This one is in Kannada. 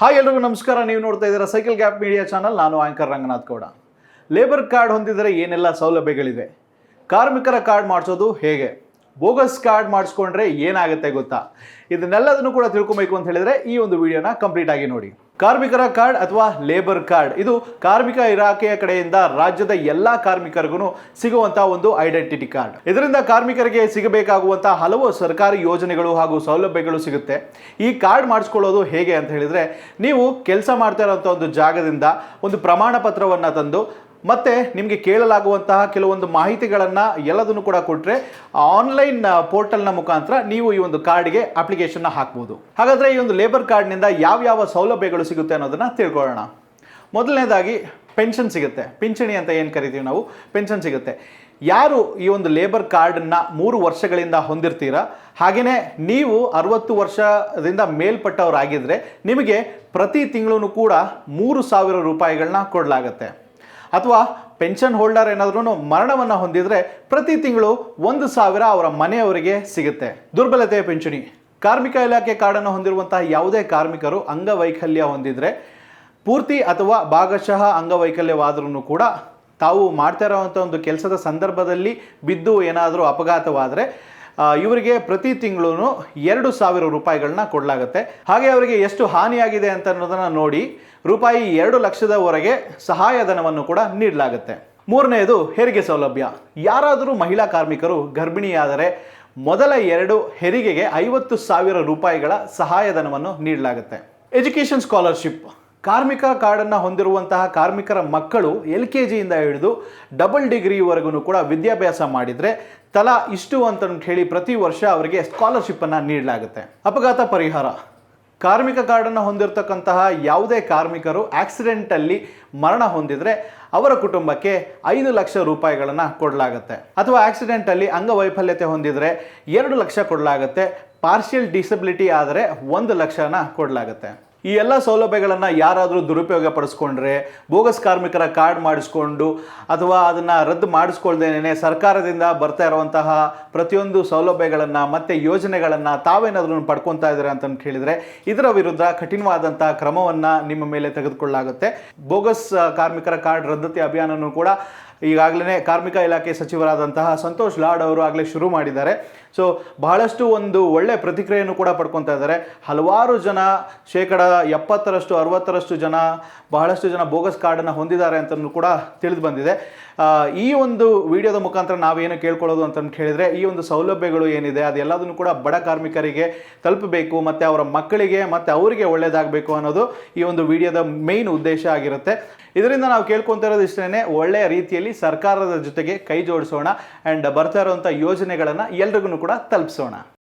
ಹಾಯ್ ಎಲ್ರಿಗೂ ನಮಸ್ಕಾರ. ನೀವು ನೋಡ್ತಾ ಇದ್ದೀರಾ ಸೈಕಲ್ ಗ್ಯಾಪ್ ಮೀಡಿಯಾ ಚಾನಲ್ ನಾನು anchor Ranganath Gowda. Labour card ಹೊಂದಿದರೆ ಏನೆಲ್ಲ ಸೌಲಭ್ಯಗಳಿವೆ? ಕಾರ್ಮಿಕರ ಕಾರ್ಡ್ ಮಾಡಿಸೋದು ಹೇಗೆ? ಬೋಗಸ್ ಕಾರ್ಡ್ ಮಾಡಿಸ್ಕೊಂಡ್ರೆ ಏನಾಗುತ್ತೆ ಗೊತ್ತಾ? ಇದನ್ನೆಲ್ಲದನ್ನು ಕೂಡ ತಿಳ್ಕೊಬೇಕು ಅಂತ ಹೇಳಿದ್ರೆ ಈ ಒಂದು ವಿಡಿಯೋನ ಕಂಪ್ಲೀಟ್ ಆಗಿ ನೋಡಿ. ಕಾರ್ಮಿಕರ ಕಾರ್ಡ್ ಅಥವಾ ಲೇಬರ್ ಕಾರ್ಡ್, ಇದು ಕಾರ್ಮಿಕ ಇಲಾಖೆಯ ಕಡೆಯಿಂದ ರಾಜ್ಯದ ಎಲ್ಲಾ ಕಾರ್ಮಿಕರಿಗೂ ಸಿಗುವಂತಹ ಒಂದು ಐಡೆಂಟಿಟಿ ಕಾರ್ಡ್. ಇದರಿಂದ ಕಾರ್ಮಿಕರಿಗೆ ಸಿಗಬೇಕಾಗುವಂತಹ ಹಲವು ಸರ್ಕಾರಿ ಯೋಜನೆಗಳು ಹಾಗೂ ಸೌಲಭ್ಯಗಳು ಸಿಗುತ್ತೆ. ಈ ಕಾರ್ಡ್ ಮಾಡಿಸ್ಕೊಳ್ಳೋದು ಹೇಗೆ ಅಂತ ಹೇಳಿದ್ರೆ, ನೀವು ಕೆಲಸ ಮಾಡ್ತಾ ಇರೋಂಥ ಒಂದು ಜಾಗದಿಂದ ಒಂದು ಪ್ರಮಾಣ ಪತ್ರವನ್ನು ತಂದು ಮತ್ತೆ ನಿಮಗೆ ಕೇಳಲಾಗುವಂತಹ ಕೆಲವೊಂದು ಮಾಹಿತಿಗಳನ್ನು ಎಲ್ಲದನ್ನು ಕೂಡ ಕೊಟ್ಟರೆ ಆನ್ಲೈನ್ ಪೋರ್ಟಲ್ನ ಮುಖಾಂತರ ನೀವು ಈ ಒಂದು ಕಾರ್ಡ್ಗೆ ಅಪ್ಲಿಕೇಶನ್ನ ಹಾಕ್ಬೋದು. ಹಾಗಾದರೆ ಈ ಒಂದು ಲೇಬರ್ ಕಾರ್ಡ್ನಿಂದ ಯಾವ್ಯಾವ ಸೌಲಭ್ಯಗಳು ಸಿಗುತ್ತೆ ಅನ್ನೋದನ್ನು ತಿಳ್ಕೊಳ್ಳೋಣ. ಮೊದಲನೇದಾಗಿ ಪೆನ್ಷನ್ ಸಿಗುತ್ತೆ. ಪಿಂಚಣಿ ಅಂತ ಏನು ಕರಿತೀವಿ ನಾವು? ಪೆನ್ಷನ್ ಸಿಗುತ್ತೆ. ಯಾರು ಈ ಒಂದು ಲೇಬರ್ ಕಾರ್ಡನ್ನು ಮೂರು ವರ್ಷಗಳಿಂದ ಹೊಂದಿರ್ತೀರಾ? ಹಾಗೆಯೇ ನೀವು ಅರವತ್ತು ವರ್ಷದಿಂದ ಮೇಲ್ಪಟ್ಟವರಾಗಿದ್ದರೆ ನಿಮಗೆ ಪ್ರತಿ ತಿಂಗಳು ಕೂಡ ಮೂರು ಸಾವಿರ ರೂಪಾಯಿಗಳನ್ನ ಕೊಡಲಾಗತ್ತೆ. ಅಥವಾ ಪೆನ್ಷನ್ ಹೋಲ್ಡರ್ ಏನಾದ್ರೂ ಮರಣವನ್ನು ಹೊಂದಿದ್ರೆ ಪ್ರತಿ ತಿಂಗಳು ಒಂದು ಸಾವಿರ ಅವರ ಮನೆಯವರಿಗೆ ಸಿಗುತ್ತೆ. ದುರ್ಬಲತೆ ಪಿಂಚಣಿ ಕಾರ್ಮಿಕ ಇಲಾಖೆ ಕಾರ್ಡನ್ನು ಹೊಂದಿರುವಂತಹ ಯಾವುದೇ ಕಾರ್ಮಿಕರು ಅಂಗವೈಕಲ್ಯ ಹೊಂದಿದ್ರೆ ಪೂರ್ತಿ ಅಥವಾ ಭಾಗಶಃ ಅಂಗವೈಕಲ್ಯವಾದ್ರೂ ಕೂಡ ತಾವು ಮಾಡ್ತಾ ಇರೋವಂಥ ಒಂದು ಕೆಲಸದ ಸಂದರ್ಭದಲ್ಲಿ ಬಿದ್ದು ಏನಾದರೂ ಅಪಘಾತವಾದರೆ ಇವರಿಗೆ ಪ್ರತಿ ತಿಂಗಳು ಎರಡು ಸಾವಿರ ರೂಪಾಯಿಗಳನ್ನ ಕೊಡಲಾಗುತ್ತೆ. ಹಾಗೆ ಅವರಿಗೆ ಎಷ್ಟು ಹಾನಿಯಾಗಿದೆ ಅಂತ ಅನ್ನೋದನ್ನ ನೋಡಿ ರೂಪಾಯಿ ಎರಡು ಲಕ್ಷದವರೆಗೆ ಸಹಾಯಧನವನ್ನು ಕೂಡ ನೀಡಲಾಗುತ್ತೆ. ಮೂರನೆಯದು ಹೆರಿಗೆ ಸೌಲಭ್ಯ. ಯಾರಾದರೂ ಮಹಿಳಾ ಕಾರ್ಮಿಕರು ಗರ್ಭಿಣಿಯಾದರೆ ಮೊದಲ ಎರಡು ಹೆರಿಗೆಗೆ ಐವತ್ತು ಸಾವಿರ ರೂಪಾಯಿಗಳ ಸಹಾಯಧನವನ್ನು ನೀಡಲಾಗುತ್ತೆ. ಎಜುಕೇಷನ್ ಸ್ಕಾಲರ್ಶಿಪ್ ಕಾರ್ಮಿಕ ಕಾರ್ಡನ್ನು ಹೊಂದಿರುವಂತಹ ಕಾರ್ಮಿಕರ ಮಕ್ಕಳು ಎಲ್ ಕೆ ಜಿಯಿಂದ ಹಿಡಿದು ಡಬಲ್ ಡಿಗ್ರಿವರೆಗೂ ಕೂಡ ವಿದ್ಯಾಭ್ಯಾಸ ಮಾಡಿದರೆ ತಲಾ ಇಷ್ಟು ಅಂತ ಹೇಳಿ ಪ್ರತಿ ವರ್ಷ ಅವರಿಗೆ ಸ್ಕಾಲರ್ಶಿಪ್ಪನ್ನು ನೀಡಲಾಗುತ್ತೆ. ಅಪಘಾತ ಪರಿಹಾರ. ಕಾರ್ಮಿಕ ಕಾರ್ಡನ್ನು ಹೊಂದಿರತಕ್ಕಂತಹ ಯಾವುದೇ ಕಾರ್ಮಿಕರು ಆಕ್ಸಿಡೆಂಟಲ್ಲಿ ಮರಣ ಹೊಂದಿದರೆ ಅವರ ಕುಟುಂಬಕ್ಕೆ ಐದು ಲಕ್ಷ ರೂಪಾಯಿಗಳನ್ನು ಕೊಡಲಾಗುತ್ತೆ. ಅಥವಾ ಆಕ್ಸಿಡೆಂಟಲ್ಲಿ ಅಂಗವೈಫಲ್ಯತೆ ಹೊಂದಿದರೆ ಎರಡು ಲಕ್ಷ ಕೊಡಲಾಗುತ್ತೆ. ಪಾರ್ಷಿಯಲ್ ಡಿಸಬಿಲಿಟಿ ಆದರೆ ಒಂದು ಲಕ್ಷನ ಕೊಡಲಾಗುತ್ತೆ. ಈ ಎಲ್ಲ ಸೌಲಭ್ಯಗಳನ್ನು ಯಾರಾದರೂ ದುರುಪಯೋಗ ಪಡಿಸ್ಕೊಂಡ್ರೆ ಬೋಗಸ್ ಕಾರ್ಮಿಕರ ಕಾರ್ಡ್ ಮಾಡಿಸ್ಕೊಂಡು ಅಥವಾ ಅದನ್ನು ರದ್ದು ಮಾಡಿಸ್ಕೊಳ್ದೇನೆ ಸರ್ಕಾರದಿಂದ ಬರ್ತಾ ಇರುವಂತಹ ಪ್ರತಿಯೊಂದು ಸೌಲಭ್ಯಗಳನ್ನು ಮತ್ತು ಯೋಜನೆಗಳನ್ನು ತಾವೇನಾದ್ರೂ ಪಡ್ಕೊತಾ ಇದ್ದಾರೆ ಅಂತ ಕೇಳಿದರೆ, ಇದರ ವಿರುದ್ಧ ಕಠಿಣವಾದಂತಹ ಕ್ರಮವನ್ನು ನಿಮ್ಮ ಮೇಲೆ ತೆಗೆದುಕೊಳ್ಳಲಾಗುತ್ತೆ. ಬೋಗಸ್ ಕಾರ್ಮಿಕರ ಕಾರ್ಡ್ ರದ್ದತಿ ಅಭಿಯಾನನೂ ಕೂಡ ಈಗಾಗಲೇ ಕಾರ್ಮಿಕ ಇಲಾಖೆ ಸಚಿವರಾದಂತಹ ಸಂತೋಷ್ ಲಾಡ್ ಅವರು ಆಗಲೇ ಶುರು ಮಾಡಿದ್ದಾರೆ. ಸೊ ಬಹಳಷ್ಟು ಒಂದು ಒಳ್ಳೆ ಪ್ರತಿಕ್ರಿಯೆಯನ್ನು ಕೂಡ ಪಡ್ಕೊತಾ ಇದ್ದಾರೆ. ಹಲವಾರು ಜನ, ಶೇಕಡ ಎಪ್ಪತ್ತರಷ್ಟು, ಅರವತ್ತರಷ್ಟು ಜನ, ಬಹಳಷ್ಟು ಜನ ಬೋಗಸ್ ಕಾರ್ಡನ್ನು ಹೊಂದಿದ್ದಾರೆ ಅಂತಲೂ ಕೂಡ ತಿಳಿದು ಬಂದಿದೆ. ಈ ಒಂದು ವಿಡಿಯೋದ ಮುಖಾಂತರ ನಾವೇನು ಕೇಳ್ಕೊಳ್ಳೋದು ಅಂತ ಹೇಳಿದರೆ ಈ ಒಂದು ಸೌಲಭ್ಯಗಳು ಏನಿದೆ, ಅದೆಲ್ಲದನ್ನು ಕೂಡ ಬಡ ಕಾರ್ಮಿಕರಿಗೆ ತಲುಪಬೇಕು, ಮತ್ತು ಅವರ ಮಕ್ಕಳಿಗೆ, ಮತ್ತು ಅವರಿಗೆ ಒಳ್ಳೆಯದಾಗಬೇಕು ಅನ್ನೋದು ಈ ಒಂದು ವಿಡಿಯೋದ ಮೇಯ್ನ್ ಉದ್ದೇಶ ಆಗಿರುತ್ತೆ. ಇದರಿಂದ ನಾವು ಕೇಳ್ಕೊತಾ ಇರೋದು ಇಷ್ಟೇ ಒಳ್ಳೆಯ ರೀತಿಯಲ್ಲಿ ಸರ್ಕಾರದ ಜೊತೆಗೆ ಕೈ ಜೋಡಿಸೋಣ ಆ್ಯಂಡ್ ಬರ್ತಾ ಇರುವಂಥ ಯೋಜನೆಗಳನ್ನು ಎಲ್ರಿಗೂ ಕೂಡ ತಲುಪಿಸೋಣ.